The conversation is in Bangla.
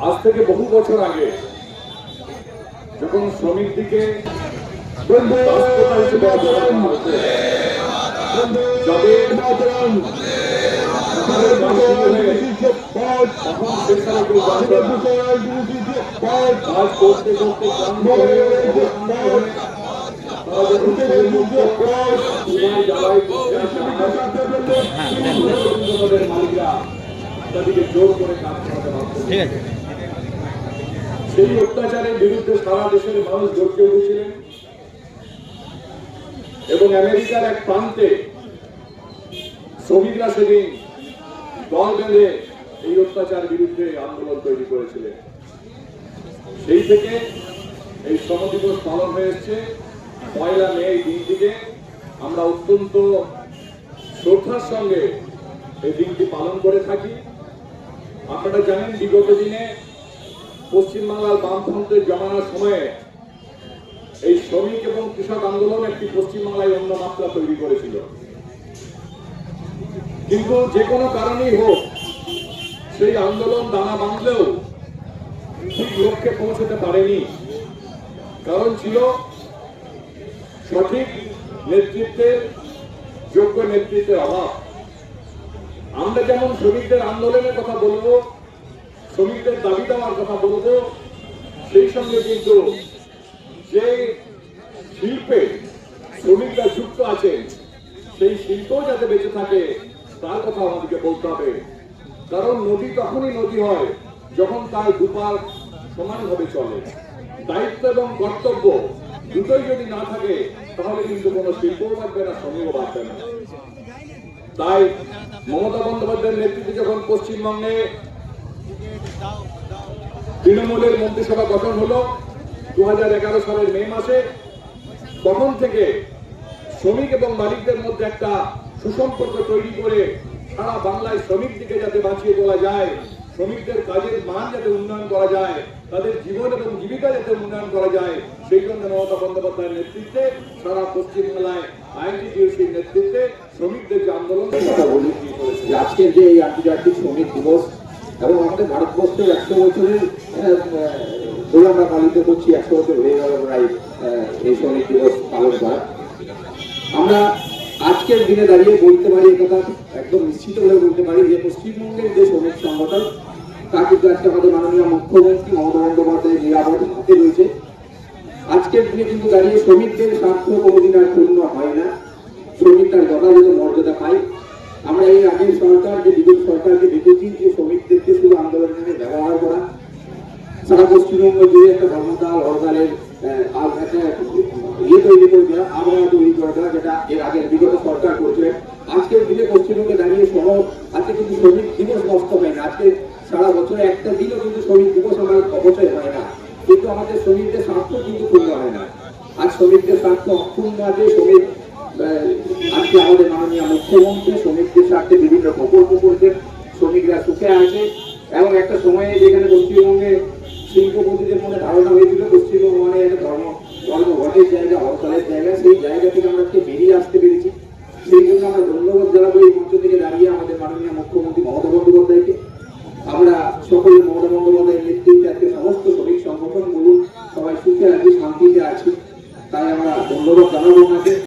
আজ থেকে বহু বছর আগে যখন শ্রমিক দিকে শুরু হয়ে হয়ে মালিকরা তাদেরকে জোর করে কাজ করাতে ঠিক আছে। সেই অত্যাচারের বিরুদ্ধে সারা দেশের মানুষ গর্জে উঠেছিলেন। এবং আমেরিকার এক প্রান্তে শ্রমিকরা সেদিন দল বেঁধে এই অত্যাচার বিরুদ্ধে আন্দোলন তৈরি করেছিলেন। সেই থেকে এই শ্রম দিবস পালন হয়ে এসছে। পয়লা মে এই দিনটিকে আমরা অত্যন্ত শ্রদ্ধার সঙ্গে এই দিনটি পালন করে থাকি। আপনারা জানেন, বিগত দিনে পশ্চিমবাংলার বামফ্রন্টের জমানার সময়ে এই শ্রমিক এবং কৃষক আন্দোলন একটি পশ্চিমবাংলায় অন্য মাত্রা তৈরি করেছিল। কিন্তু যে কোনো কারণেই হোক, সেই আন্দোলন দানা বাঁধলেও ঠিক লক্ষ্যে পৌঁছতে পারেনি। কারণ ছিল সঠিক নেতৃত্বের যোগ্য নেতৃত্বের অভাব। আমরা যেমন শ্রমিকদের আন্দোলনের কথা বলব শ্রমিকদের দাবি দেওয়ার কথা বলব, সেই সঙ্গে কিন্তু যে শিল্পে শ্রমিকরা যুক্ত আছেন সেই শিল্পও যাতে বেঁচে থাকে, তার কথা আমাদেরকে বলতে হবে। কারণ নদী তখনই নদী হয় যখন তার দুপার সমানভাবে চলে। দায়িত্ব এবং কর্তব্য দুটোই যদি না থাকে, তাহলে কিন্তু কোনো শিল্পও বাঁচবে না, শ্রমিকও বাঁচবে না। তাই মমতা বন্দ্যোপাধ্যায়ের নেতৃত্বে যখন পশ্চিমবঙ্গে তৃণমূলের মন্ত্রিসভা গঠন হলো দু সালের মে মাসে। তখন থেকে শ্রমিক এবং মালিকদের মধ্যে একটা সুসম্পর্ক তৈরি করে সারা বাংলায় শ্রমিক দিকে যাতে বাঁচিয়ে তোলা যায়, শ্রমিকদের কাজের মান যাতে উন্নয়ন করা যায়, তাদের জীবন এবং জীবিকা যাতে উন্নয়ন করা যায়, সেই জন্য মমতা বন্দ্যোপাধ্যায়ের নেতৃত্বে সারা পশ্চিমবাংলায় আইনটিডিউসির নেতৃত্বে শ্রমিকদের যে আন্দোলন আজকের যে এই আন্তর্জাতিক শ্রমিক দিবস এবং আমাদের ভারতবর্ষের একশো বছরের ধরে আমরা পালিত করছি, একশো বছর হয়ে গেল প্রায় এই শ্রমিক দিবস পালন করা আমরা আজকের দিনে দাঁড়িয়ে বলতে পারি কথা, একদম নিশ্চিতভাবে বলতে পারি যে পশ্চিমবঙ্গের যে শ্রমিক সংগঠন, তা কিন্তু আজকে আমাদের মাননীয় মুখ্যমন্ত্রী মমতা বন্দ্যোপাধ্যায়ের নিরাপদ হাতে রয়েছে। আজকের দিনে কিন্তু দাঁড়িয়ে শ্রমিকদের স্বার্থ কোনোদিন আর পূর্ণ হয় না। শ্রমিক তার যথাযথ মর্যাদা পায়। আমরা এই আগের সরকার, যে বিগত সরকারকে দেখেছি যে শ্রমিকদেরকে শুধু আন্দোলনের নামে ব্যবহার করা সারা পশ্চিমবঙ্গ জুড়ে একটা ধর্মতাল হরতালের একটা ইয়ে তৈরি করে দেওয়া, আবহাওয়া তৈরি করে দেওয়া, যেটা এর আগের বিগত সরকার করছিলেন। আজকের দিনে পশ্চিমবঙ্গে দাঁড়িয়ে সহ, আজকে কিন্তু শ্রমিক দিবস নষ্ট হয় না। আজকে সারা বছরে একটা দিনও কিন্তু শ্রমিক দিবস আমার অবচয় হয় না। কিন্তু আমাদের শ্রমিকদের স্বার্থ কিন্তু পূর্ণ হয় না। আজ শ্রমিকদের স্বার্থ অক্ষুণ্ণ আছে। শ্রমিক আজকে আমাদের মাননীয় মুখ্যমন্ত্রী শ্রমিকদের স্বার্থে বিভিন্ন প্রকল্প করছেন। শ্রমিকরা সুখে আছে। এবং একটা সময়ে যেখানে পশ্চিমবঙ্গে ধারণা হয়েছিল পশ্চিমবঙ্গ একটা ধর্ম ধর্মঘটের জায়গা হরতালের জায়গা। সেই জায়গা থেকে আমরা আজকে বেরিয়ে আসতে পেরেছি। সেই জন্য আমরা ধন্যবাদ জানাব এই মঞ্চ থেকে দাঁড়িয়ে আমাদের মাননীয় মুখ্যমন্ত্রী মমতা বন্দ্যোপাধ্যায়কে। আমরা সকলে মমতা বন্দ্যোপাধ্যায়ের